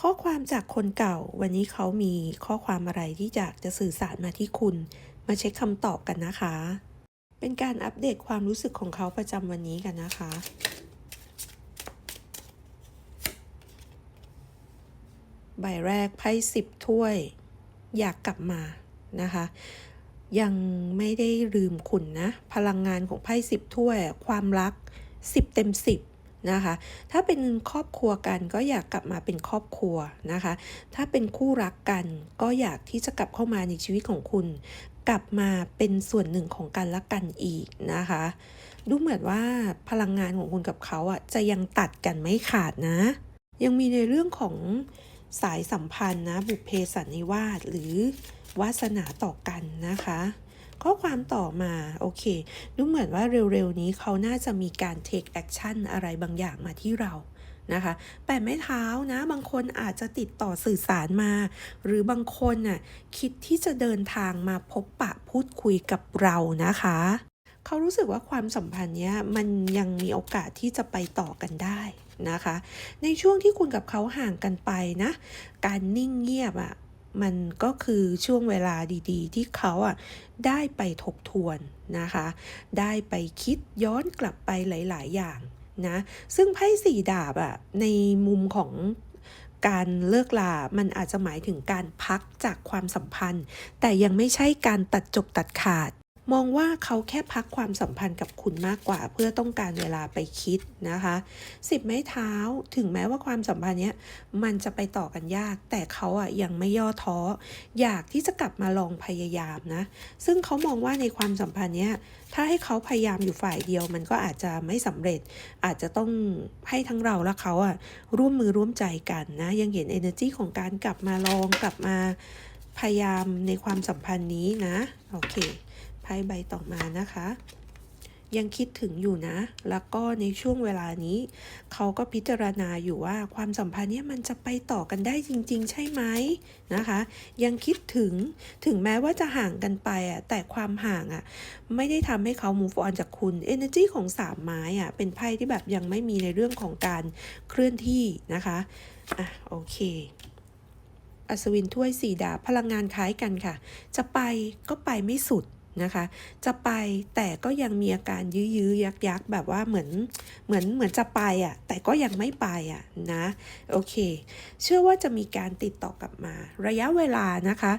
ข้อความจากคนเก่า วันนี้เขามีข้อความอะไรที่อยากจะสื่อสารมาที่คุณ มาเช็คคำตอบกันนะคะ เป็นการอัปเดตความรู้สึกของเขาประจำวันนี้กันนะคะใบแรกไพ่สิบถ้วย อยากกลับมานะคะ ยังไม่ได้ลืมคุณนะ พลังงานของไพ่สิบถ้วย ความรักสิบเต็มสิบ นะคะ ถ้าเป็นครอบครัวกันก็อยากกลับมาเป็นครอบครัวนะคะ ถ้าเป็นคู่รักกันก็อยากที่จะกลับเข้ามาในชีวิตของคุณ กลับมาเป็นส่วนหนึ่งของกันและกันอีกนะคะ ดูเหมือนว่าพลังงานของคุณกับเขาอะจะยังตัดกันไม่ขาดนะ ยังมีในเรื่องของสายสัมพันธ์นะบุพเพสันนิวาสหรือวาสนาต่อกันนะคะ ข้อความต่อมาโอเค ดูเหมือนว่าเร็วๆนี้เขาน่าจะมีการ take action อะไรบางอย่างมาที่เรานะคะแปดไม้เท้านะ บางคนอาจจะติดต่อสื่อสารมา หรือบางคนน่ะคิดที่จะเดินทางมาพบปะพูดคุยกับเรานะคะ เขารู้สึกว่าความสัมพันธ์เนี้ยมันยังมีโอกาสที่จะไปต่อกันได้นะคะ ในช่วงที่คุณกับเขาห่างกันไปนะ การนิ่งเงียบอะ่ะ มันก็คือช่วงเวลาดีๆ ที่เขาอะได้ไปทบทวนนะคะ ได้ไปคิดย้อนกลับไปหลาย ๆ อย่างนะ ซึ่งไพ่สี่ดาบอะในมุมของการเลิกลา มันอาจจะหมายถึงการพักจากความสัมพันธ์ แต่ยังไม่ใช่การตัดจบตัดขาด มองว่าเขาแค่พักความสัมพันธ์กับคุณมากกว่า เพื่อต้องการเวลาไปคิดนะคะสิบไม้เท้าถึงแม้ว่าความสัมพันธ์เนี้ยมันจะไปต่อกันยาก แต่เขาอะยังไม่ย่อท้อ อยากที่จะกลับมาลองพยายามนะ ซึ่งเขามองว่าในความสัมพันธ์เนี้ยถ้าให้เขาพยายามอยู่ฝ่ายเดียว มันก็อาจจะไม่สำเร็จ อาจจะต้องให้ทั้งเราและเขาอะร่วมมือร่วมใจกันนะ ยังเห็น energy ของการกลับมาลองกลับมาพยายามในความสัมพันธ์นี้นะโอเค ไพ่ใบต่อมานะคะ ยังคิดถึงอยู่นะ แล้วก็ในช่วงเวลานี้ เขาก็พิจารณาอยู่ว่าความสัมพันธ์เนี้มันจะไปต่อกันได้จริง ๆ ใช่ไหมนะคะ ยังคิดถึงถึงแม้ว่าจะห่างกันไปอะแต่ความห่างอะไม่ได้ทำให้เขา move on จากคุณ energy ของสามไม้อะเป็นไพ่ที่แบบยังไม่มีในเรื่องของการเคลื่อนที่นะคะอะโอเคอัศวินถ้วยสี่ดาพลังงานคล้ายกันค่ะ จะไปก็ไปไม่สุด นะคะ จะไปแต่ก็ยังมีอาการยื้อยื้อยักยักแบบว่าเหมือนเหมือนเหมือนจะไปอะ แต่ก็ยังไม่ไปอะนะ โอเค เชื่อว่าจะมีการติดต่อกลับมา ระยะเวลานะคะ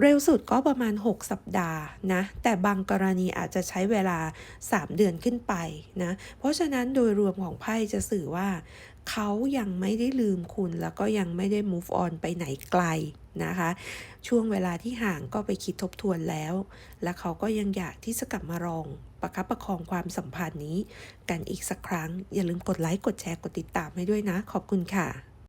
เร็วสุดก็ประมาณ 6 สัปดาห์นะ แต่บางกรณีอาจจะใช้เวลา 3 เดือนขึ้นไปนะ เพราะฉะนั้นโดยรวมของไพ่จะสื่อว่า เขายังไม่ได้ลืมคุณแล้วก็ยังไม่ได้ move on ไปไหนไกลนะคะ ช่วงเวลาที่ห่างก็ไปคิดทบทวนแล้ว และเขาก็ยังอยากที่จะกลับมาลองประคับประคองความสัมพันธ์นี้ กันอีกสักครั้ง อย่าลืมกดไลค์กดแชร์กดติดตามให้ด้วยนะ ขอบคุณค่ะ